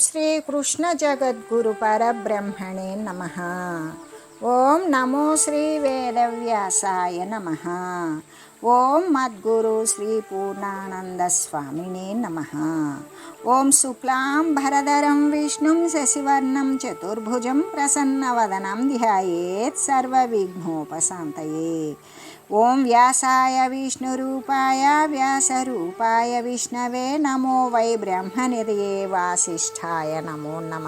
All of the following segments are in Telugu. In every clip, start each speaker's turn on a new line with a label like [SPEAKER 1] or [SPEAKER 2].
[SPEAKER 1] శ్రీకృష్ణ జగద్గురు పరబ్రహ్మణే నమ ఓం నమో శ్రీ వేదవ్యాసాయ నమ ఓం మద్గురు శ్రీ పూర్ణానంద స్వామినే నమ ఓం శుక్లాం భరధరం విష్ణుం ఓం వ్యాసాయ విష్ణురూపాయ వ్యాసరూపాయ విష్ణవే నమో వై బ్రహ్మనిధయే వాసిష్ఠాయ నమో నమ.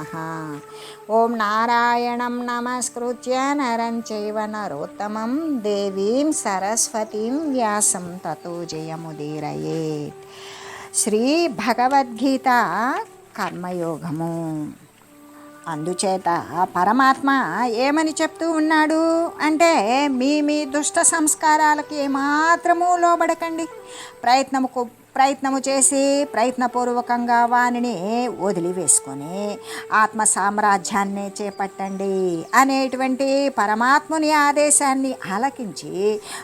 [SPEAKER 1] ఓం నారాయణం నమస్కృత్య నరం చైవ నరోత్తమం దేవీం సరస్వతీం వ్యాసం తతో జయముదీరయేత్. శ్రీ భగవద్గీత కర్మయోగము. అందుచేత పరమాత్మ ఏమని చెప్తూ ఉన్నాడు అంటే మీ మీ దుష్ట సంస్కారాలకి ఏమాత్రము లోబడకండి. ప్రయత్నముకు ప్రయత్నము చేసి ప్రయత్నపూర్వకంగా వానిని వదిలివేసుకొని ఆత్మ సామ్రాజ్యాన్ని చేపట్టండి అనేటువంటి పరమాత్ముని ఆదేశాన్ని ఆలకించి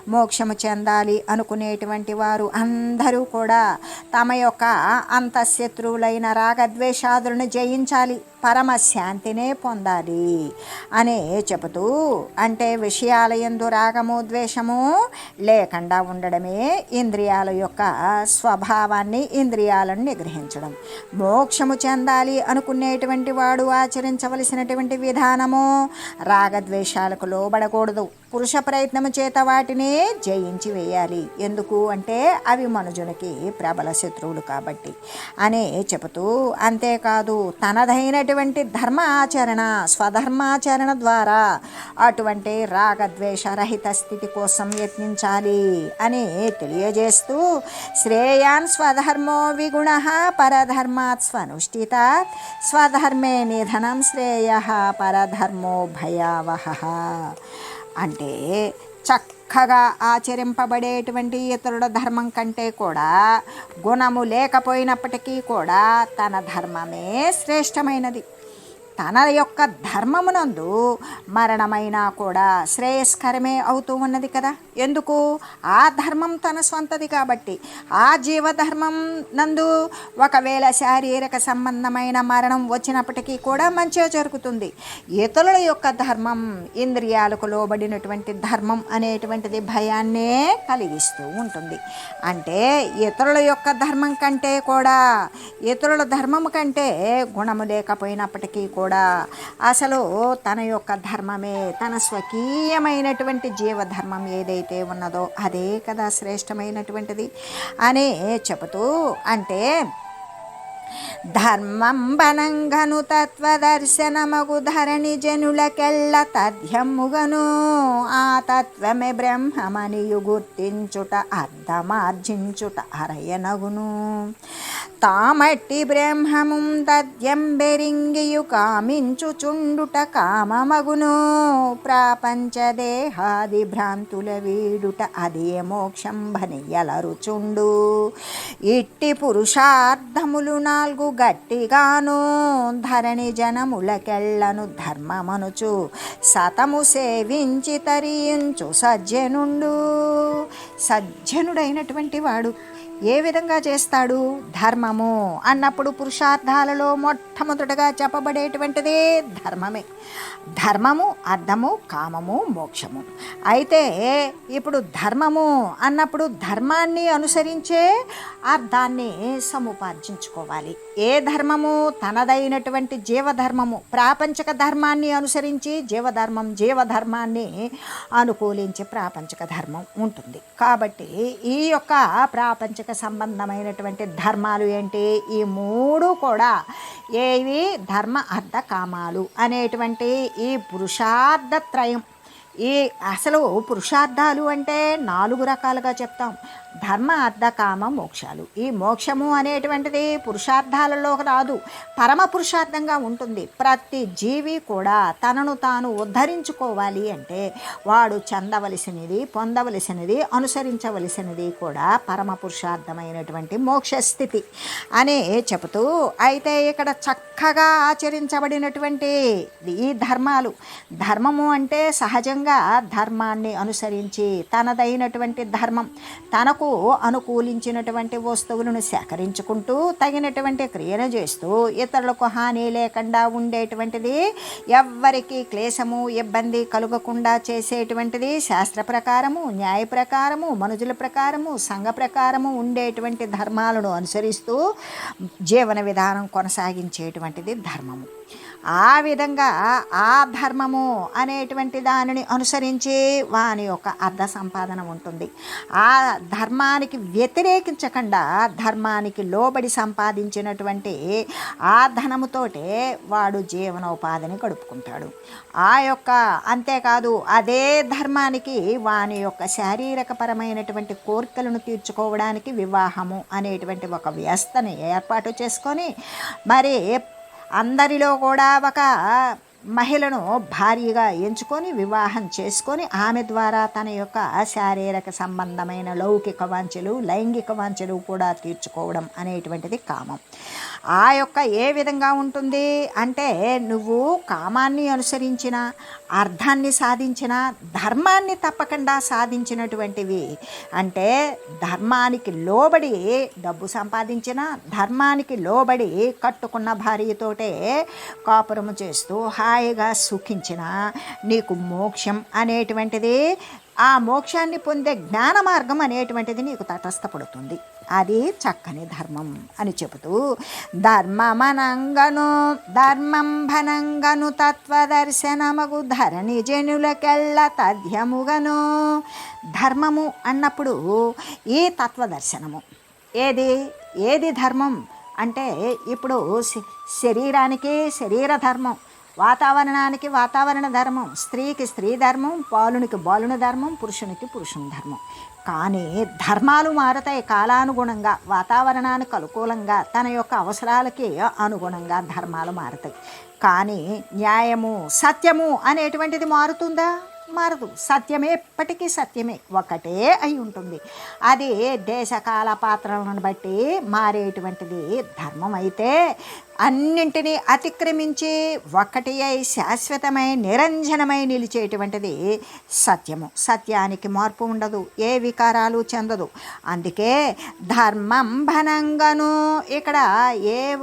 [SPEAKER 1] మోక్షము చెందాలి అనుకునేటువంటి వారు అందరూ కూడా తమ యొక్క అంతఃశత్రువులైన రాగద్వేషాదులను జయించాలి. పరమశాంతినే పొందాలి అనే చెబుతూ అంటే విషయాల ఎందు రాగము ద్వేషము లేకుండా ఉండడమే ఇంద్రియాల యొక్క స్వభావాన్ని ఇంద్రియాలను నిగ్రహించడం. మోక్షము చెందాలి అనుకునేటువంటి వాడు ఆచరించవలసినటువంటి విధానము రాగద్వేషాలకు లోబడకూడదు. పురుష ప్రయత్నము చేత వాటిని జయించి వేయాలి. ఎందుకు అంటే అవి మనుజునికి ప్రబల శత్రువులు కాబట్టి. అనే చెబుతూ అంతేకాదు తనదైనటువంటి ధర్మ ఆచరణ స్వధర్మాచరణ ద్వారా అటువంటి రాగద్వేషరహిత స్థితి కోసం యత్నించాలి అని తెలియజేస్తూ శ్రేయాన్ స్వధర్మో విగుణ పరధర్మాత్ స్వనుష్ఠిత స్వధర్మే నిధనం శ్రేయ పరధర్మో భయావహ. అంటే చక్క చక్కగా ఆచరింపబడేటువంటి ఇతరుల ధర్మం కంటే కూడా గుణము లేకపోయినప్పటికీ కూడా తన ధర్మమే శ్రేష్టమైనది. తన యొక్క ధర్మమునందు మరణమైనా కూడా శ్రేయస్కరమే అవుతూ ఉన్నది కదా. ఎందుకు? ఆ ధర్మం తన సొంతది కాబట్టి. ఆ జీవధర్మం నందు ఒకవేళ శారీరక సంబంధమైన మరణం వచ్చినప్పటికీ కూడా మంచిగా జరుగుతుంది. ఇతరుల యొక్క ధర్మం ఇంద్రియాలకు లోబడినటువంటి ధర్మం అనేటువంటిది భయాన్నే కలిగిస్తూ ఉంటుంది. అంటే ఇతరుల యొక్క ధర్మం కంటే కూడా ఇతరుల ధర్మం కంటే గుణము లేకపోయినప్పటికీ కూడా కూడా. అసలు తన యొక్క ధర్మమే తన స్వకీయమైనటువంటి జీవధర్మం ఏదైతే ఉన్నదో అదే కదా శ్రేష్టమైనటువంటిది. అనే చెబుతూ అంటే ధర్మం బనంగను తత్వదర్శనమగు ధరణి జనులకెళ్ళ తథ్యముగను. ఆ తత్వమే బ్రహ్మమనియు గుర్తించుట అర్థమార్జించుట అరయనగును. తామట్టి బ్రహ్మము తద్యంబెరింగియు కామించుచుండుట కామమగును. ప్రాపంచదేహాది భ్రాంతుల వీడుట అదే మోక్షం భనియలరుచుండు. ఇట్టి పురుషార్థములు నాలుగు గట్టిగాను ధరణి జనములకెళ్ళను ధర్మమనుచు. సతము సేవించి తరించు సజ్జనుండు. సజ్జనుడైనటువంటి వాడు ఏ విధంగా చేస్తాడు? ధర్మము. అన్నప్పుడు పురుషార్థాలలో మొట్టమొదటగా చెప్పబడేటువంటిదే ధర్మమే. ధర్మము అర్థము కామము మోక్షము. అయితే ఇప్పుడు ధర్మము అన్నప్పుడు ధర్మాన్ని అనుసరించే అర్థాన్ని సముపార్జించుకోవాలి. ఏ ధర్మము తనదైనటువంటి జీవధర్మము? ప్రాపంచక ధర్మాన్ని అనుసరించి జీవధర్మం జీవధర్మాన్ని అనుకూలించే ప్రాపంచక ధర్మం ఉంటుంది. కాబట్టి ఈ యొక్క ప్రాపంచక సంబంధమైనటువంటి ధర్మాలు ఏంటి? ఈ మూడు కూడా ఏవి? ధర్మ అర్థ కామాలు అనేటువంటి ఈ పురుషార్థత్రయం ఈ అసలు పురుషార్థాలు అంటే నాలుగు రకాలుగా చెప్తాం. ధర్మ అర్థ కామ మోక్షాలు. ఈ మోక్షము అనేటువంటిది పురుషార్థాలలో రాదు. పరమ పురుషార్థంగా ఉంటుంది. ప్రతి జీవి కూడా తనను తాను ఉద్ధరించుకోవాలి అంటే వాడు చెందవలసినది పొందవలసినది అనుసరించవలసినది కూడా పరమ పురుషార్థమైనటువంటి మోక్షస్థితి అనే చెబుతూ అయితే ఇక్కడ చక్కగా ఆచరించబడినటువంటి ఈ ధర్మాలు. ధర్మము అంటే సహజంగా ధర్మాన్ని అనుసరించి తనదైనటువంటి ధర్మం. తనకు మనకు అనుకూలించినటువంటి వస్తువులను సేకరించుకుంటూ తగినటువంటి క్రియను చేస్తూ ఇతరులకు హాని లేకుండా ఉండేటువంటిది ఎవ్వరికి క్లేశము ఇబ్బంది కలుగకుండా చేసేటువంటిది శాస్త్ర ప్రకారము న్యాయ ప్రకారము మనుజుల ప్రకారము సంఘ ప్రకారము ఉండేటువంటి ధర్మాలను అనుసరిస్తూ జీవన విధానం కొనసాగించేటువంటిది ధర్మము. ఆ విధంగా ఆ ధర్మము అనేటువంటి దానిని అనుసరించి వాని యొక్క అర్థ సంపాదన ఉంటుంది. ఆ ధర్మానికి వ్యతిరేకించకుండా ధర్మానికి లోబడి సంపాదించినటువంటి ఆ ధనముతోటే వాడు జీవనోపాధిని గడుపుకుంటాడు. ఆ యొక్క అంతేకాదు అదే ధర్మానికి వాని యొక్క శారీరకపరమైనటువంటి కోరికలను తీర్చుకోవడానికి వివాహము అనేటువంటి ఒక వ్యవస్థని ఏర్పాటు చేసుకొని మరి అందరిలో కూడా ఒక మహిళను భార్యగా ఎంచుకొని వివాహం చేసుకొని ఆమె ద్వారా తన యొక్క శారీరక సంబంధమైన లౌకిక వాంఛలు లైంగిక వాంఛలు కూడా తీర్చుకోవడం అనేటువంటిది కామం. ఆ యొక్క ఏ విధంగా ఉంటుంది అంటే నువ్వు కామాన్ని అనుసరించిన అర్థాన్ని సాధించిన ధర్మాన్ని తప్పకుండా సాధించినటువంటివి అంటే ధర్మానికి లోబడి డబ్బు సంపాదించిన ధర్మానికి లోబడి కట్టుకున్న భార్యతోటే కాపురము చేస్తూ హాయిగా సుఖించినా నీకు మోక్షం అనేటువంటిది ఆ మోక్షాన్ని పొందే జ్ఞాన మార్గం అనేటువంటిది నీకు తటస్థపడుతుంది. అది చక్కని ధర్మం అని చెబుతూ ధర్మమనంగను ధర్మం భనంగను తత్వదర్శనమగు ధరణి జనులకెళ్ళ తథ్యముగను. ధర్మము అన్నప్పుడు ఈ తత్వదర్శనము. ఏది? ఏది ధర్మం? అంటే ఇప్పుడు శరీరానికి శరీర ధర్మం వాతావరణానికి వాతావరణ ధర్మం స్త్రీకి స్త్రీ ధర్మం బాలునికి బాలుని ధర్మం పురుషునికి పురుషుని ధర్మం. కానీ ధర్మాలు మారతాయి కాలానుగుణంగా వాతావరణానికి అనుకూలంగా తన యొక్క అవసరాలకి అనుగుణంగా ధర్మాలు మారతాయి. కానీ న్యాయము సత్యము అనేటువంటిది మారుతుందా? మారదు. సత్యమే ఎప్పటికీ సత్యమే. ఒకటే అయి ఉంటుంది. అది దేశకాల పాత్రలను బట్టి మారేటువంటిది ధర్మం అయితే అన్నింటినీ అతిక్రమించి ఒక్కటి అయి శాశ్వతమై నిరంజనమై నిలిచేటువంటిది సత్యము. సత్యానికి మార్పు ఉండదు ఏ వికారాలు చెందదు. అందుకే ధర్మం భనంగను. ఇక్కడ ఏ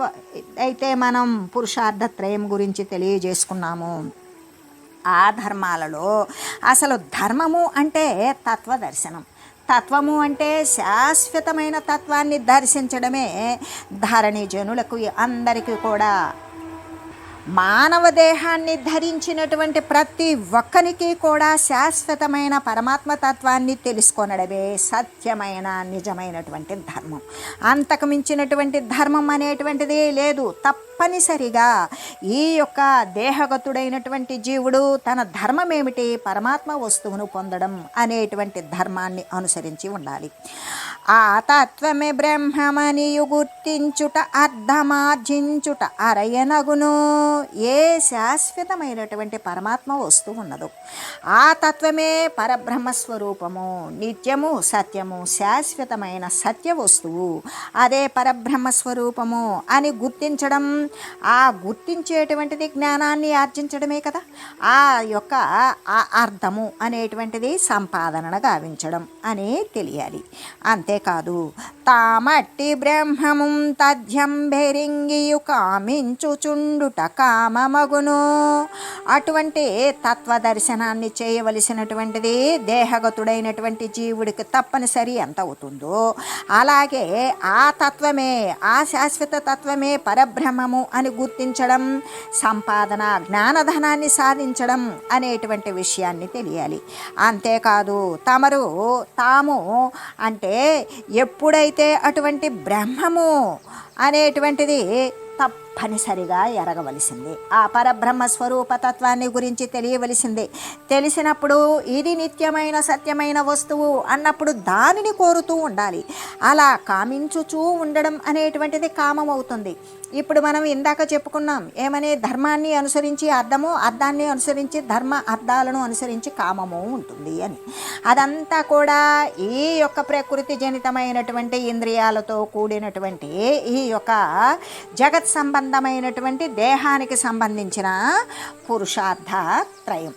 [SPEAKER 1] అయితే మనం పురుషార్థత్రయం గురించి తెలియజేసుకున్నాము. ఆ ధర్మాలలో అసలు ధర్మము అంటే తత్వదర్శనం. తత్వము అంటే శాశ్వతమైన తత్వాన్ని దర్శించడమే ధరణి జనులకు అందరికీ కూడా మానవ దేహాన్ని ధరించినటువంటి ప్రతి ఒక్కరికి కూడా శాశ్వతమైన పరమాత్మ తత్వాన్ని తెలుసుకొనడమే సత్యమైన నిజమైనటువంటి ధర్మం. అంతకు మించినటువంటి ధర్మం అనేటువంటిది లేదు. తప్పనిసరిగా ఈ యొక్క దేహగతుడైనటువంటి జీవుడు తన ధర్మం ఏమిటి పరమాత్మ వస్తువును పొందడం అనేటువంటి ధర్మాన్ని అనుసరించి ఉండాలి. ఆ తత్వమే బ్రహ్మమనియు గుర్తించుట అర్ధమార్జించుట అరయనగును. ఏ శాశ్వతమైనటువంటి పరమాత్మ వస్తువు ఉన్నదో ఆ తత్వమే పరబ్రహ్మస్వరూపము. నిత్యము సత్యము శాశ్వతమైన సత్య వస్తువు అదే పరబ్రహ్మ స్వరూపము అని గుర్తించడం ఆ గుర్తించేటువంటిది జ్ఞానాన్ని ఆర్జించడమే కదా. ఆ యొక్క ఆ అర్థము అనేటువంటిది సంపాదనను గావించడం అని తెలియాలి. అంతేకాదు తామట్టి బ్రహ్మము తథ్యం బెరింగియు కామించుచుండుట కామమగును. అటువంటి తత్వదర్శనాన్ని చేయవలసినటువంటిది దేహగతుడైనటువంటి జీవుడికి తప్పనిసరి ఎంత అవుతుందో. అలాగే ఆ తత్వమే ఆ శాశ్వత తత్వమే పరబ్రహ్మము అని గుర్తించడం సంపాదన జ్ఞానధనాన్ని సాధించడం అనేటువంటి విషయాన్ని తెలియాలి. అంతేకాదు తమరు తాము అంటే ఎప్పుడైతే అటువంటి బ్రహ్మము అనేటువంటిది తప్పనిసరిగా ఎరగవలసిందే. ఆ పరబ్రహ్మ స్వరూప తత్వాన్ని గురించి తెలియవలసిందే. తెలిసినప్పుడు ఇది నిత్యమైన సత్యమైన వస్తువు అన్నప్పుడు దానిని కోరుతూ ఉండాలి. అలా కామించుచూ ఉండడం అనేటువంటిది కామం అవుతుంది ఇప్పుడు మనం ఇందాక చెప్పుకున్నాం ఏమని ధర్మాన్ని అనుసరించి అర్థము అర్థాన్ని అనుసరించి ధర్మ అర్థాలను అనుసరించి కామము ఉంటుంది అని. అదంతా కూడా ఈ యొక్క ప్రకృతి జనితమైనటువంటి ఇంద్రియాలతో కూడినటువంటి ఈ యొక్క జగత్ సంబంధమైనటువంటి దేహానికి సంబంధించిన పురుషార్థ త్రయం.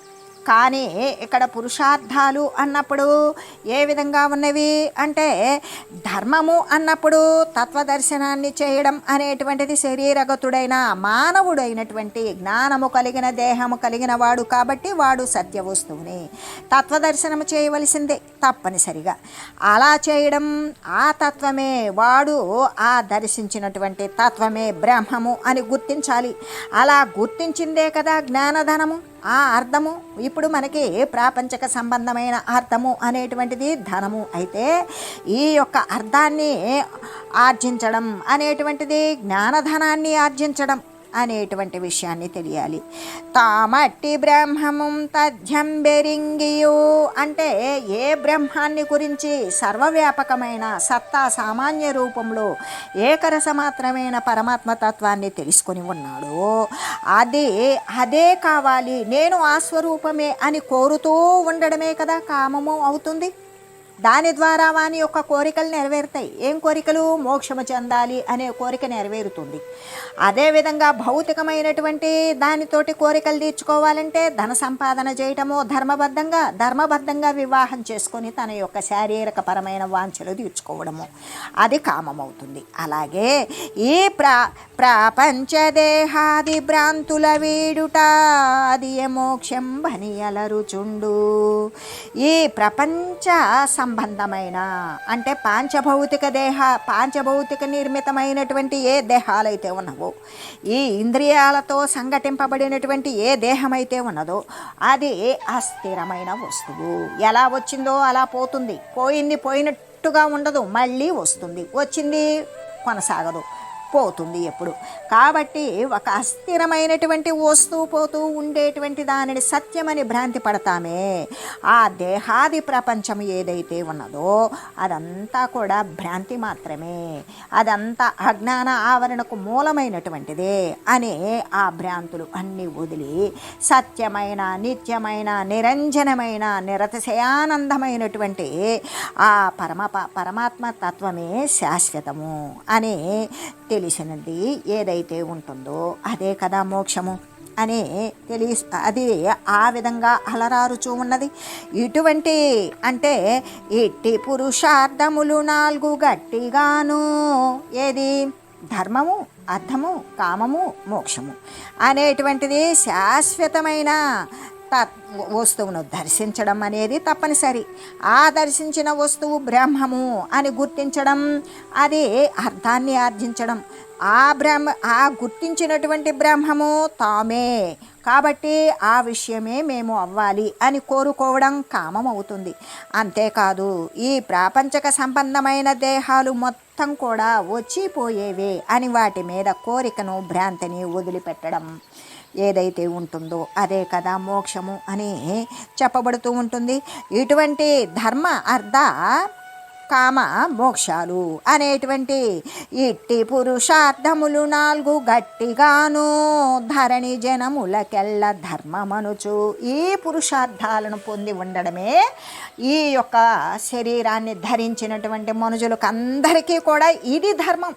[SPEAKER 1] కానీ ఇక్కడ పురుషార్థాలు అన్నప్పుడు ఏ విధంగా ఉన్నవి? అంటే ధర్మము అన్నప్పుడు తత్వదర్శనాన్ని చేయడం అనేటువంటిది శరీరగతుడైన మానవుడైనటువంటి జ్ఞానము కలిగిన దేహము కలిగిన వాడు కాబట్టి వాడు సత్య వస్తువుని. తత్వదర్శనము చేయవలసిందే తప్పనిసరిగా. అలా చేయడం ఆ తత్వమే వాడు ఆ దర్శించినటువంటి తత్వమే బ్రహ్మము అని గుర్తించాలి. అలా గుర్తించిందే కదా జ్ఞానధనము. ఆ అర్థము ఇప్పుడు మనకి ప్రాపంచక సంబంధమైన అర్థము అనేటువంటిది ధనము. అయితే ఈ యొక్క అర్థాన్ని ఆర్జించడం అనేటువంటిది జ్ఞానధనాన్ని ఆర్జించడం. అనేటువంటి విషయాన్ని తెలియాలి. తామట్టి బ్రహ్మము తథ్యం బెరింగియు. అంటే ఏ బ్రహ్మాన్ని గురించి సర్వవ్యాపకమైన సత్తా సామాన్య రూపంలో ఏకరస మాత్రమైన పరమాత్మ తత్వాన్ని తెలుసుకొని ఉన్నాడు అది అదే కావాలి నేను ఆ స్వరూపమే అని కోరుతూ ఉండడమే కదా కామము అవుతుంది? దాని ద్వారా వాని యొక్క కోరికలు నెరవేరుతాయి. ఏం కోరికలు? మోక్షము చెందాలి అనే కోరిక నెరవేరుతుంది. అదేవిధంగా భౌతికమైనటువంటి దానితోటి కోరికలు తీర్చుకోవాలంటే ధన సంపాదన చేయటము ధర్మబద్ధంగా ధర్మబద్ధంగా వివాహం చేసుకొని తన యొక్క శారీరక పరమైన వాంఛలు తీర్చుకోవడము అది కామమవుతుంది. అలాగే ఈ ప్రా ప్రపంచదేహాది భ్రాంతుల వీడుట అది ఏ మోక్షం భనియలరుచుండు ఈ ప్రపంచ సంబంధమైన అంటే పాంచభౌతిక దేహ పాంచభౌతిక నిర్మితమైనటువంటి ఏ దేహాలైతే ఉన్నవో ఈ ఇంద్రియాలతో సంఘటింపబడినటువంటి ఏ దేహమైతే ఉన్నదో అది అస్థిరమైన వస్తువు. ఎలా వచ్చిందో అలా పోతుంది. పోయింది పోయినట్టుగా ఉండదు మళ్ళీ వస్తుంది. వచ్చింది కొనసాగదు. పోతుంది ఎప్పుడు. కాబట్టి ఒక అస్థిరమైనటువంటి వస్తూ పోతూ ఉండేటువంటి దానిని సత్యమని భ్రాంతి పడతామే. ఆ దేహాది ప్రపంచం ఏదైతే ఉన్నదో అదంతా కూడా భ్రాంతి మాత్రమే. అదంతా అజ్ఞాన ఆవరణకు మూలమైనటువంటిదే అని ఆ భ్రాంతులు అన్నీ వదిలి సత్యమైన నిత్యమైన నిరంజనమైన నిరతిశయానందమైనటువంటి ఆ పరమ పరమాత్మ తత్వమే శాశ్వతము అని తెలిసినది ఏదైతే ఉంటుందో అదే కదా మోక్షము అని తెలి అది ఆ విధంగా అలరారుచూ ఉన్నది. ఇటువంటి అంటే ఇట్టి పురుషార్థములు నాలుగు గట్టిగాను ఏది? ధర్మము అర్థము కామము మోక్షము అనేటువంటిది శాశ్వతమైన వస్తువును దర్శించడం అనేది తప్పనిసరి. ఆ దర్శించిన వస్తువు బ్రహ్మము అని గుర్తించడం అది అర్థాన్ని ఆర్జించడం. ఆ బ్రహ్మ ఆ గుర్తించినటువంటి బ్రహ్మము తామే. కాబట్టి ఆ విషయమే మేము అవ్వాలి అని కోరుకోవడం కామం అవుతుంది అంతేకాదు ఈ ప్రాపంచక సంబంధమైన దేహాలు మొత్తం కూడా వచ్చిపోయేవే అని వాటి మీద కోరికను భ్రాంతిని వదిలిపెట్టడం. ఏదైతే ఉంటుందో అదే కదా మోక్షము అని చెప్పబడుతూ ఉంటుంది. ఇటువంటి ధర్మ అర్థ కామ మోక్షాలు అనేటువంటి ఇట్టి పురుషార్థములు నాలుగు గట్టిగాను ధరణి జనములకెల్ల ధర్మమనుచు ఈ పురుషార్థాలను పొంది ఉండడమే ఈ యొక్క శరీరాన్ని ధరించినటువంటి మనుషులకు అందరికీ కూడా ఇది ధర్మం.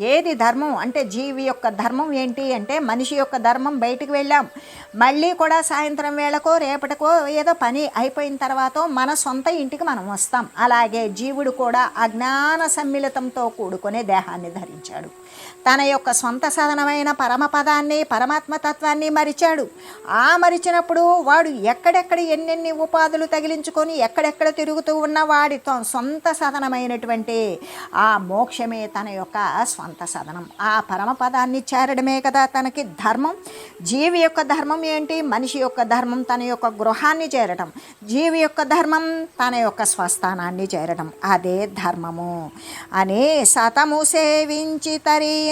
[SPEAKER 1] ఏది ధర్మం? అంటే జీవి యొక్క ధర్మం ఏంటి అంటే మనిషి యొక్క ధర్మం బయటికి వెళ్ళాం. మళ్ళీ కూడా సాయంత్రం వేళకో రేపటికో ఏదో పని అయిపోయిన తర్వాత మన సొంత ఇంటికి మనం వస్తాం. అలాగే జీవుడు కూడా అజ్ఞాన సమ్మిళితంతో కూడుకునే దేహాన్ని ధరించాడు. తన యొక్క సొంత సాధనమైన పరమపదాన్ని పరమాత్మతత్వాన్ని మరిచాడు. ఆ మరిచినప్పుడు వాడు ఎక్కడెక్కడ ఎన్నెన్ని ఉపాధులు తగిలించుకొని ఎక్కడెక్కడ తిరుగుతూ ఉన్న వాడి సొంత సాధనమైనటువంటి ఆ మోక్షమే తన యొక్క స్వంత సాధనం. ఆ పరమపదాన్ని చేరడమే కదా తనకి ధర్మం. జీవి యొక్క ధర్మం ఏంటి? మనిషి యొక్క ధర్మం తన యొక్క గృహాన్ని చేరటం. జీవి యొక్క ధర్మం తన యొక్క స్వస్థానాన్ని చేరటం. అదే ధర్మము. అని సతము సేవించి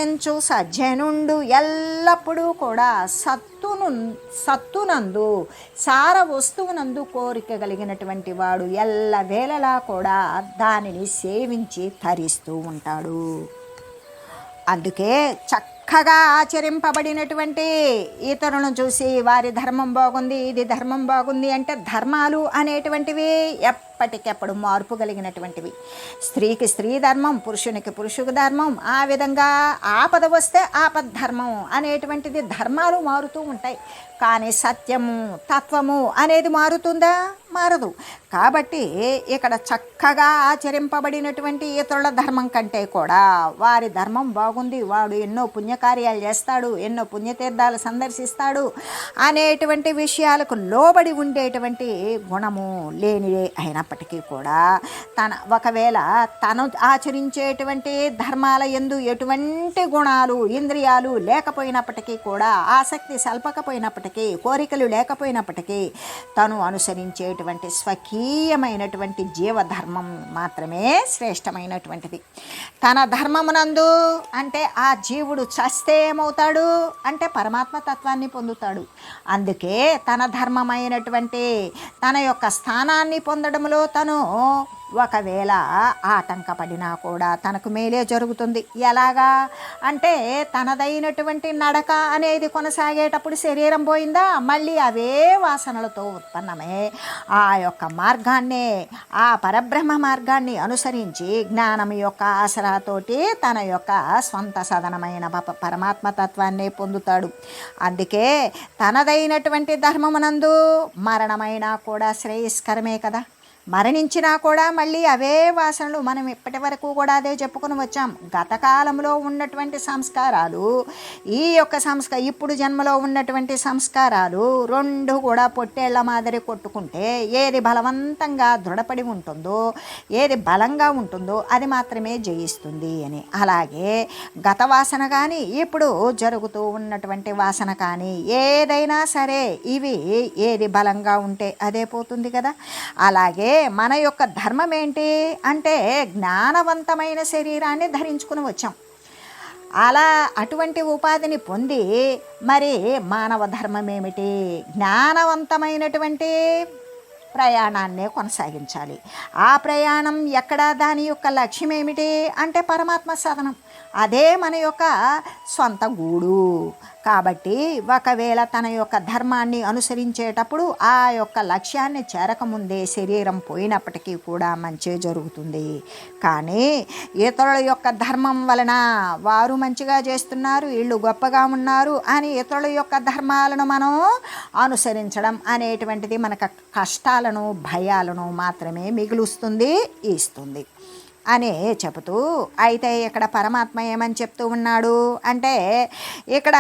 [SPEAKER 1] తరించు సజ్జనుండు ఎల్లప్పుడూ కూడా సత్తును సత్తునందు సార వస్తువునందు కోరిక కలిగినటువంటి వాడు ఎల్ల వేళలా కూడా దానిని సేవించి తరిస్తూ ఉంటాడు. అందుకే చక్కగా చక్కగా ఆచరింపబడినటువంటి ఇతరులను చూసి వారి ధర్మం బాగుంది ఇది ధర్మం బాగుంది అంటే ధర్మాలు అనేటువంటివి ఎప్పటికెప్పుడు మార్పు కలిగినటువంటివి. స్త్రీకి స్త్రీ ధర్మం పురుషునికి పురుషుకు ధర్మం ఆ విధంగా ఆపద వస్తే ఆపద ధర్మం అనేటువంటిది ధర్మాలు మారుతూ ఉంటాయి. కానీ సత్యము తత్వము అనేది మారుతుందా? మారదు. కాబట్టి ఇక్కడ చక్కగా ఆచరింపబడినటువంటి ఇతరుల ధర్మం కంటే కూడా వారి ధర్మం బాగుంది. వాడు ఎన్నో పుణ్యకార్యాలు చేస్తాడు ఎన్నో పుణ్యతీర్థాలు సందర్శిస్తాడు అనేటువంటి విషయాలకు లోబడి ఉండేటువంటి గుణము లేనిదే అయినప్పటికీ కూడా తన ఒకవేళ తను ఆచరించేటువంటి ధర్మాల ఎందు ఎటువంటి గుణాలు ఇంద్రియాలు లేకపోయినప్పటికీ కూడా ఆసక్తి సల్పకపోయినప్పటికీ కోరికలు లేకపోయినప్పటికీ తను అనుసరించేటువంటి స్వకీయమైనటువంటి జీవధర్మం మాత్రమే శ్రేష్టమైనటువంటిది. తన ధర్మమునందు అంటే ఆ జీవుడు చస్తే ఏమవుతాడు? అంటే పరమాత్మ తత్వాన్ని పొందుతాడు. అందుకే తన ధర్మమైనటువంటి తన యొక్క స్థానాన్ని పొందడంలో తను ఒకవేళ ఆటంకపడినా కూడా తనకు మేలే జరుగుతుంది. ఎలాగా? అంటే తనదైనటువంటి నడక అనేది కొనసాగేటప్పుడు శరీరం పోయిందా? మళ్ళీ అవే వాసనలతో ఉత్పన్నమే. ఆ యొక్క మార్గాన్నే ఆ పరబ్రహ్మ మార్గాన్ని అనుసరించి జ్ఞానం యొక్క ఆసరాతోటి తన యొక్క స్వంత సదనమైన ప- పరమాత్మ తత్వాన్ని పొందుతాడు. అందుకే తనదైనటువంటి ధర్మమునందు మరణమైనా కూడా శ్రేయస్కరమే కదా. మరణించినా కూడా మళ్ళీ అవే వాసనలు మనం ఇప్పటి వరకు కూడా అదే చెప్పుకొని వచ్చాం. గతకాలంలో ఉన్నటువంటి సంస్కారాలు ఈ యొక్క సంస్క ఇప్పుడు జన్మలో ఉన్నటువంటి సంస్కారాలు రెండు కూడా పొట్టేళ్ళ మాదిరి కొట్టుకుంటే ఏది బలవంతంగా దృఢపడి ఉంటుందో ఏది బలంగా ఉంటుందో అది మాత్రమే జయిస్తుంది అని. అలాగే గత వాసన కానీ ఇప్పుడు జరుగుతూ ఉన్నటువంటి వాసన కానీ ఏదైనా సరే ఇవి ఏది బలంగా ఉంటే అదే పోతుంది కదా. అలాగే మన యొక్క ధర్మం ఏంటి అంటే జ్ఞానవంతమైన శరీరాన్ని ధరించుకుని వచ్చాం. అలా అటువంటి ఉపాధిని పొంది మరి మానవ ధర్మం ఏమిటి? జ్ఞానవంతమైనటువంటి ప్రయాణాన్నే కొనసాగించాలి. ఆ ప్రయాణం ఎక్కడ దాని యొక్క లక్ష్యం ఏమిటి? అంటే పరమాత్మ సాధనం. అదే మన యొక్క సొంత గూడు. కాబట్టి ఒకవేళ తన యొక్క ధర్మాన్ని అనుసరించేటప్పుడు ఆ యొక్క లక్ష్యాన్ని చేరకముందే శరీరం పోయినప్పటికీ కూడా మంచి జరుగుతుంది. కానీ ఇతరుల యొక్క ధర్మం వలన వారు మంచిగా చేస్తున్నారు వీళ్ళు గొప్పగా ఉన్నారు అని ఇతరుల యొక్క ధర్మాలను మనం అనుసరించడం అనేటువంటిది మనకు కష్టాలను భయాలను మాత్రమే మిగులుస్తుంది ఇస్తుంది. అని చెబుతూ అయితే ఇక్కడ పరమాత్మ ఏమని చెప్తూ ఉన్నాడు? అంటే ఇక్కడ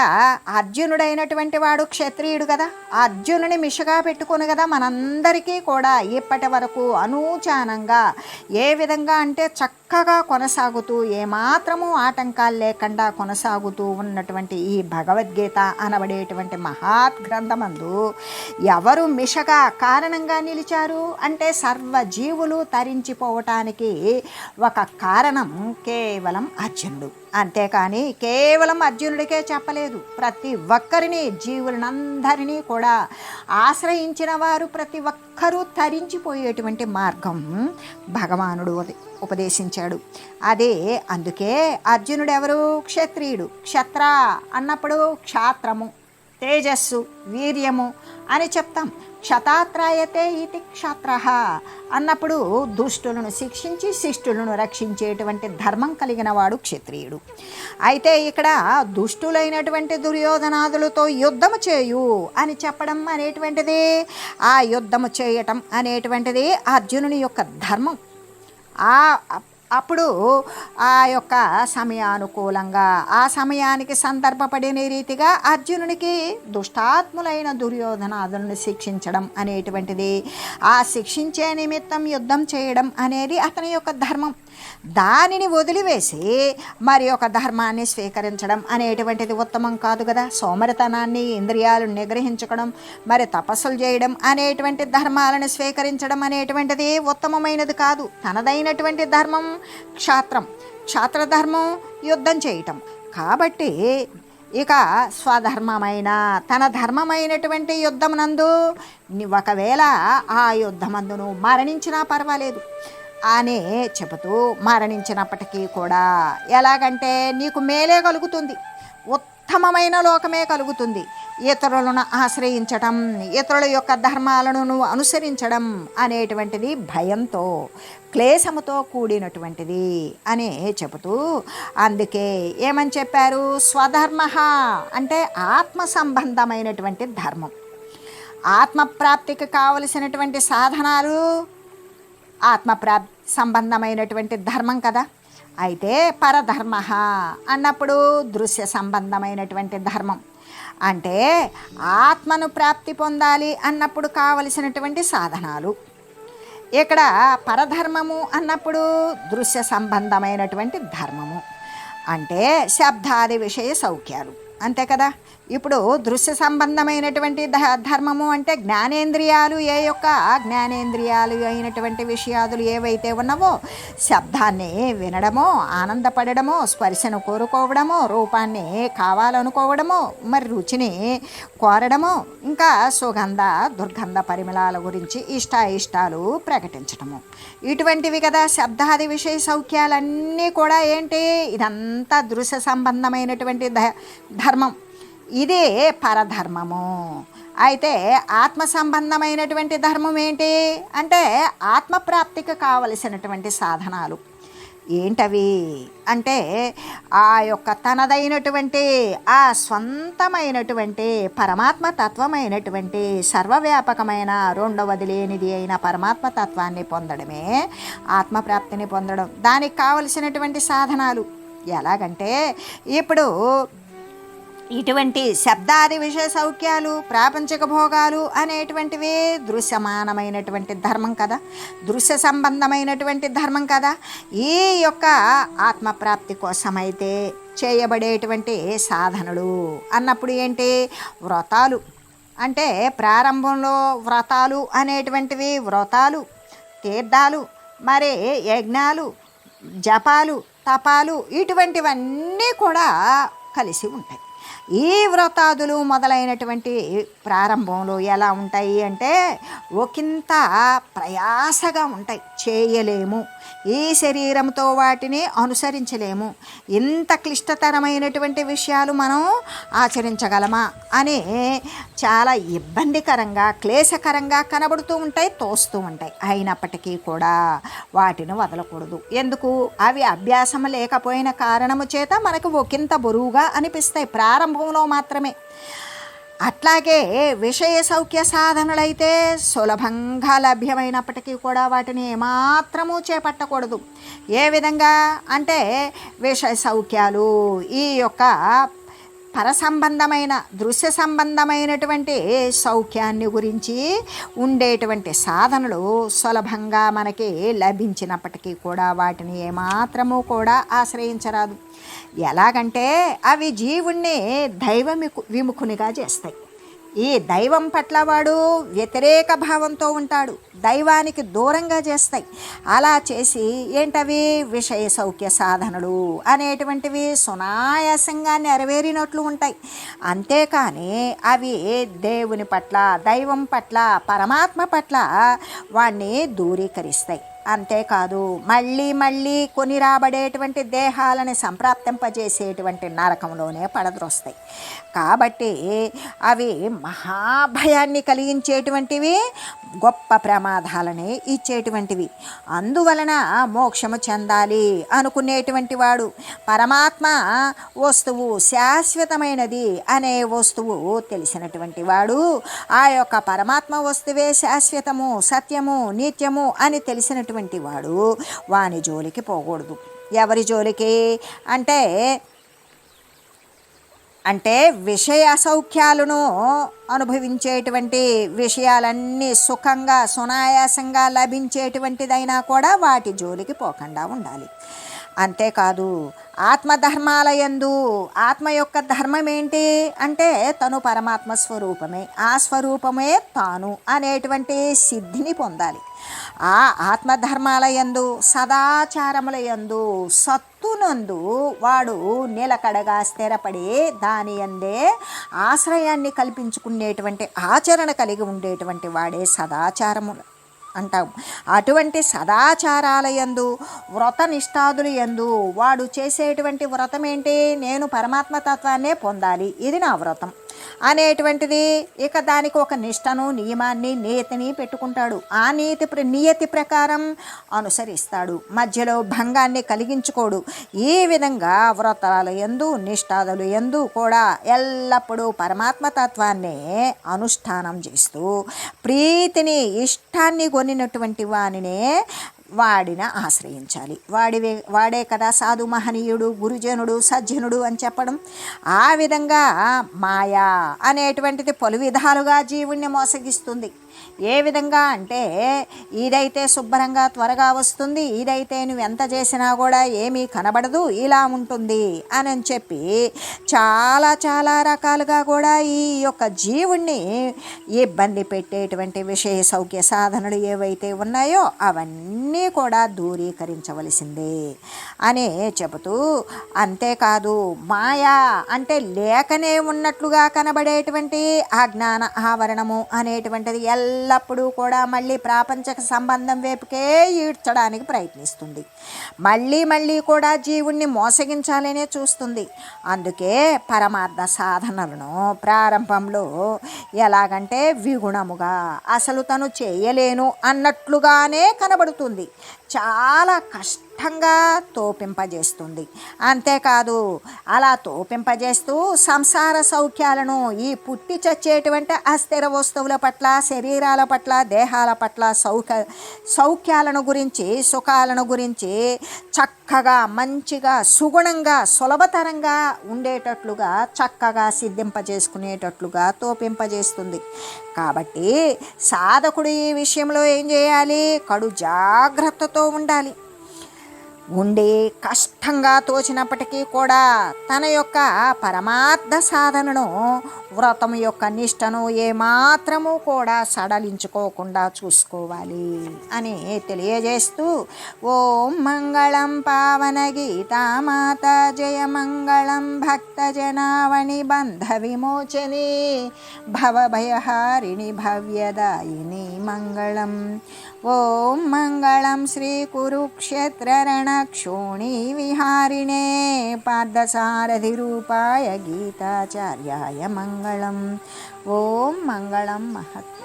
[SPEAKER 1] అర్జునుడైనటువంటి వాడు క్షత్రియుడు కదా. అర్జునుని మిషగా పెట్టుకుని కదా మనందరికీ కూడా ఇప్పటి వరకు అనూచానంగా ఏ విధంగా అంటే చక్కగా కొనసాగుతూ ఏమాత్రము ఆటంకాలు లేకుండా కొనసాగుతూ ఉన్నటువంటి ఈ భగవద్గీత అనబడేటువంటి మహాత్ గ్రంథమందు ఎవరు మిషగా కారణంగా నిలిచారు? అంటే సర్వజీవులు తరించిపోవటానికి ఒక కారణం కేవలం అర్జునుడు. అంతేకాని కేవలం అర్జునుడికే చెప్పలేదు. ప్రతి ఒక్కరిని జీవులనందరినీ కూడా ఆశ్రయించిన వారు ప్రతి ఒక్కరూ తరించిపోయేటువంటి మార్గం భగవానుడు ఉపదేశించాడు. అదే అందుకే అర్జునుడు ఎవరు క్షత్రియుడు. క్షత్ర అన్నప్పుడు క్షాత్రము తేజస్సు వీర్యము అని చెప్తాం. క్షతాత్రాయతే ఇది క్షత్ర. అన్నప్పుడు దుష్టులను శిక్షించి శిష్టులను రక్షించేటువంటి ధర్మం కలిగిన వాడు క్షత్రియుడు. అయితే ఇక్కడ దుష్టులైనటువంటి దుర్యోధనాదులతో యుద్ధము చేయు అని చెప్పడం అనేటువంటిది ఆ యుద్ధము చేయటం అనేటువంటిది అర్జునుని యొక్క ధర్మం. ఆ అప్పుడు ఆ యొక్క సమయానుకూలంగా ఆ సమయానికి సందర్భపడిన రీతిగా అర్జునునికి దుష్టాత్ములైన దుర్యోధనాదులను శిక్షించడం అనేటువంటిది. ఆ శిక్షించే నిమిత్తం యుద్ధం చేయడం అనేది అతని యొక్క ధర్మం. దానిని వదిలివేసి మరి ఒక ధర్మాన్ని స్వీకరించడం అనేటువంటిది ఉత్తమం కాదు కదా. సోమరితనాన్ని ఇంద్రియాలు నిగ్రహించుకోవడం మరి తపస్సులు చేయడం అనేటువంటి ధర్మాలను స్వీకరించడం అనేటువంటిది ఉత్తమమైనది కాదు. తనదైనటువంటి ధర్మం క్షాత్రం. క్షాత్రధర్మం యుద్ధం చేయటం. కాబట్టి ఇక స్వధర్మమైన తన ధర్మమైనటువంటి యుద్ధమునందు నందు ఒకవేళ ఆ యుద్ధమందును మరణించినా పర్వాలేదు. అని చెబుతూ మరణించినప్పటికీ కూడా ఎలాగంటే నీకు మేలే కలుగుతుంది. ఉత్తమమైన లోకమే కలుగుతుంది. ఇతరులను ఆశ్రయించడం ఇతరుల యొక్క ధర్మాలను నువ్వు అనుసరించడం అనేటువంటిది భయంతో క్లేశముతో కూడినటువంటిది అని చెబుతూ అందుకే ఏమని చెప్పారు? స్వధర్మ అంటే ఆత్మ సంబంధమైనటువంటి ధర్మం. ఆత్మప్రాప్తికి కావలసినటువంటి సాధనాలు ఆత్మప్రా సంబంధమైనటువంటి ధర్మం కదా. అయితే పరధర్మ అన్నప్పుడు దృశ్య సంబంధమైనటువంటి ధర్మం. అంటే ఆత్మను ప్రాప్తి పొందాలి అన్నప్పుడు కావలసినటువంటి సాధనాలు. ఇక్కడ పరధర్మము అన్నప్పుడు దృశ్య సంబంధమైనటువంటి ధర్మము. అంటే శబ్దాది విషయ సౌఖ్యాలు. అంతే కదా? ఇప్పుడు దృశ్య సంబంధమైనటువంటి ధ- ధర్మము అంటే జ్ఞానేంద్రియాలు ఏ యొక్క జ్ఞానేంద్రియాలు అయినటువంటి విషయాదులు ఏవైతే ఉన్నావో శబ్దాన్ని వినడమో ఆనందపడడమో స్పర్శను కోరుకోవడమో రూపాన్ని కావాలనుకోవడము మరి రుచిని కోరడము ఇంకా సుగంధ దుర్గంధ పరిమళాల గురించి ఇష్ట ఇష్టాలు ప్రకటించడము. ఇటువంటివి కదా శబ్దాది విషయ సౌఖ్యాలన్నీ కూడా ఏంటి? ఇదంతా దృశ్య సంబంధమైనటువంటి ధ- ధర్మం. ఇదే పరధర్మము. అయితే ఆత్మ సంబంధమైనటువంటి ధర్మం ఏంటి? అంటే ఆత్మప్రాప్తికి కావలసినటువంటి సాధనాలు. ఏంటవి? అంటే ఆ యొక్క తనదైనటువంటి ఆ స్వంతమైనటువంటి పరమాత్మ తత్వమైనటువంటి సర్వవ్యాపకమైన రెండవది లేనిది అయిన పరమాత్మ తత్వాన్ని పొందడమే ఆత్మప్రాప్తిని పొందడం. దానికి కావలసినటువంటి సాధనాలు. ఎలాగంటే ఇప్పుడు ఇటువంటి శబ్దాది విషయ సౌఖ్యాలు ప్రాపంచిక భోగాలు అనేటువంటివి దృశ్యమానమైనటువంటి ధర్మం కదా. దృశ్య సంబంధమైనటువంటి ధర్మం కదా. ఈ యొక్క ఆత్మప్రాప్తి కోసమైతే చేయబడేటువంటి సాధనలు. అన్నప్పుడు ఏంటి? వ్రతాలు. అంటే ప్రారంభంలో వ్రతాలు అనేటువంటివి వ్రతాలు తీర్థాలు మరి యజ్ఞాలు జపాలు తపాలు ఇటువంటివన్నీ కూడా కలిసి ఉంటాయి. ఈ వ్రతాదులు మొదలైనటువంటి ప్రారంభంలో ఎలా ఉంటాయి అంటే ఒకంత ప్రయాసగా ఉంటాయి. చేయలేము. ఈ శరీరంతో వాటిని అనుసరించలేము. ఇంత క్లిష్టతరమైనటువంటి విషయాలు మనం ఆచరించగలమా అని చాలా ఇబ్బందికరంగా క్లేశకరంగా కనబడుతూ ఉంటాయి తోస్తూ ఉంటాయి. అయినప్పటికీ కూడా వాటిని వదలకూడదు. ఎందుకు? అవి అభ్యాసం లేకపోయిన కారణము చేత మనకు ఒకంత బరువుగా అనిపిస్తాయి. ప్రారంభంలో మాత్రమే. అట్లాగే విషయ సౌఖ్య సాధనలైతే సులభంగా లభ్యమైనప్పటికీ కూడా వాటిని ఏమాత్రము చేపట్టకూడదు. ఏ విధంగా? అంటే విషయ సౌఖ్యాలు ఈ యొక్క పరసంబంధమైన దృశ్య సంబంధమైనటువంటి సౌఖ్యాన్ని గురించి ఉండేటువంటి సాధనలు సులభంగా మనకి లభించినప్పటికీ కూడా వాటిని ఏమాత్రము కూడా ఆశ్రయించరాదు. ఎలాగంటే అవి జీవుణ్ణి దైవ విముఖునిగా చేస్తాయి. ఈ దైవం పట్ల వాడు వ్యతిరేక భావంతో ఉంటాడు. దైవానికి దూరంగా చేస్తాయి. అలా చేసి ఏంటవి? విషయ సౌఖ్య సాధనలు అనేటువంటివి సునాయాసంగా నెరవేరినట్లు ఉంటాయి. అంతేకాని అవి దేవుని పట్ల దైవం పట్ల పరమాత్మ పట్ల వాణ్ణి దూరీకరిస్తాయి. అంతేకాదు మళ్ళీ మళ్ళీ కొని రాబడేటువంటి దేహాలని సంప్రాప్తింపజేసేటువంటి నరకంలోనే పడద్రొస్తాయి. కాబట్టి అవి మహాభయాన్ని కలిగించేటువంటివి గొప్ప ప్రమాదాలని ఇచ్చేటువంటివి. అందువలన మోక్షము చెందాలి అనుకునేటువంటి వాడు పరమాత్మ వస్తువు శాశ్వతమైనది అనే వస్తువు తెలిసినటువంటి వాడు ఆ యొక్క పరమాత్మ వస్తువే శాశ్వతము సత్యము నిత్యము అని తెలిసినటువంటి వాడు వాని జోలికి పోకూడదు. ఎవరి జోలికి? అంటే అంటే విషయ సౌఖ్యాలను అనుభవించేటువంటి విషయాలన్నీ సుఖంగా సునాయాసంగా లభించేటువంటిదైనా కూడా వాటి జోలికి పోకుండా ఉండాలి. అంతేకాదు ఆత్మధర్మాలయందు ఆత్మ యొక్క ధర్మం ఏంటి అంటే తను పరమాత్మ స్వరూపమే. ఆ స్వరూపమే తాను అనేటువంటి సిద్ధిని పొందాలి. ఆ ఆత్మధర్మాలయందు సదాచారములయందు సత్తునందు వాడు నిలకడగా స్థిరపడి దాని అందే ఆశ్రయాన్ని కల్పించుకునేటువంటి ఆచరణ కలిగి ఉండేటువంటి వాడే సదాచారములు అంటాం. అటువంటి సదాచారాలయందు వ్రత నిష్ఠాదులు యందు వాడు చేసేటువంటి వ్రతం ఏంటి నేను పరమాత్మ తత్వాన్నే పొందాలి. ఇది నా వ్రతం. అనేటువంటిది ఇక దానికి ఒక నిష్టను నియమాన్ని నీతిని పెట్టుకుంటాడు. ఆ నీతి ప్ర నియతి ప్రకారం అనుసరిస్తాడు. మధ్యలో భంగాన్ని కలిగించుకోడు. ఈ విధంగా వ్రతాలు ఎందు నిష్ఠాదులు ఎందు కూడా ఎల్లప్పుడూ పరమాత్మ తత్వాన్నే అనుష్ఠానం చేస్తూ ప్రీతిని ఇష్టాన్ని కొనినటువంటి వానినే వాడిన ఆశ్రయించాలి. వాడివే వాడే కదా సాధు మహనీయుడు గురుజనుడు సజ్జనుడు అని చెప్పడం. ఆ విధంగా మాయా అనేటువంటిది పలు విధాలుగా జీవుణ్ణి మోసగిస్తుంది. ఏ విధంగా అంటే ఇదైతే శుభ్రంగా త్వరగా వస్తుంది ఇదైతే నువ్వు ఎంత చేసినా కూడా ఏమీ కనబడదు ఇలా ఉంటుంది అని చెప్పి చాలా చాలా రకాలుగా కూడా ఈ యొక్క జీవుణ్ణి ఇబ్బంది పెట్టేటువంటి విషయ సౌఖ్య సాధనలు ఏవైతే ఉన్నాయో అవన్నీ కూడా దూరీకరించవలసిందే అని చెబుతూ అంతేకాదు మాయా అంటే లేకనే ఉన్నట్లుగా కనబడేటువంటి ఆ జ్ఞాన ఆవరణము అనేటువంటిది ఎల్లప్పుడూ కూడా మళ్ళీ ప్రాపంచక సంబంధం వైపుకే ఈడ్చడానికి ప్రయత్నిస్తుంది. మళ్ళీ మళ్ళీ కూడా జీవుణ్ణి మోసగించాలనే చూస్తుంది. అందుకే పరమార్థ సాధనలను ప్రారంభంలో ఎలాగంటే విగుణముగా అసలు తను చేయలేను అన్నట్లుగానే కనబడుతుంది. చాలా కష్టంగా తోపింపజేస్తుంది. అంతేకాదు అలా తోపింపజేస్తూ సంసార సౌఖ్యాలను ఈ పుట్టి చచ్చేటువంటి అస్థిర వస్తువుల పట్ల శరీరాల పట్ల దేహాల పట్ల సౌఖ్య సౌఖ్యాలను గురించి సుఖాలను గురించి చక్కగా మంచిగా సుగుణంగా సులభతరంగా ఉండేటట్లుగా చక్కగా సిద్ధింపజేసుకునేటట్లుగా తోపింపజేస్తుంది. కాబట్టి సాధకుడు ఈ విషయంలో ఏం చేయాలి? కడు జాగ్రత్తతో ఉండాలి. ఉండి కష్టంగా తోచినప్పటికీ కూడా తన యొక్క పరమార్థ సాధనను వ్రతం యొక్క నిష్టను ఏమాత్రము కూడా సడలించుకోకుండా చూసుకోవాలి అని తెలియజేస్తూ ఓం మంగళం పావన గీతామాత జయ మంగళం భక్త జనావణి బంధ విమోచని భవభయహారిణి భవ్యదాయిని మంగళం. ఓం మంగళం శ్రీ కురుక్షేత్ర రణక్షోణి విహారిణే పార్థసారథిరూపాయ గీతాచార్యాయ మంగళం. ఓం మంగళం మహత్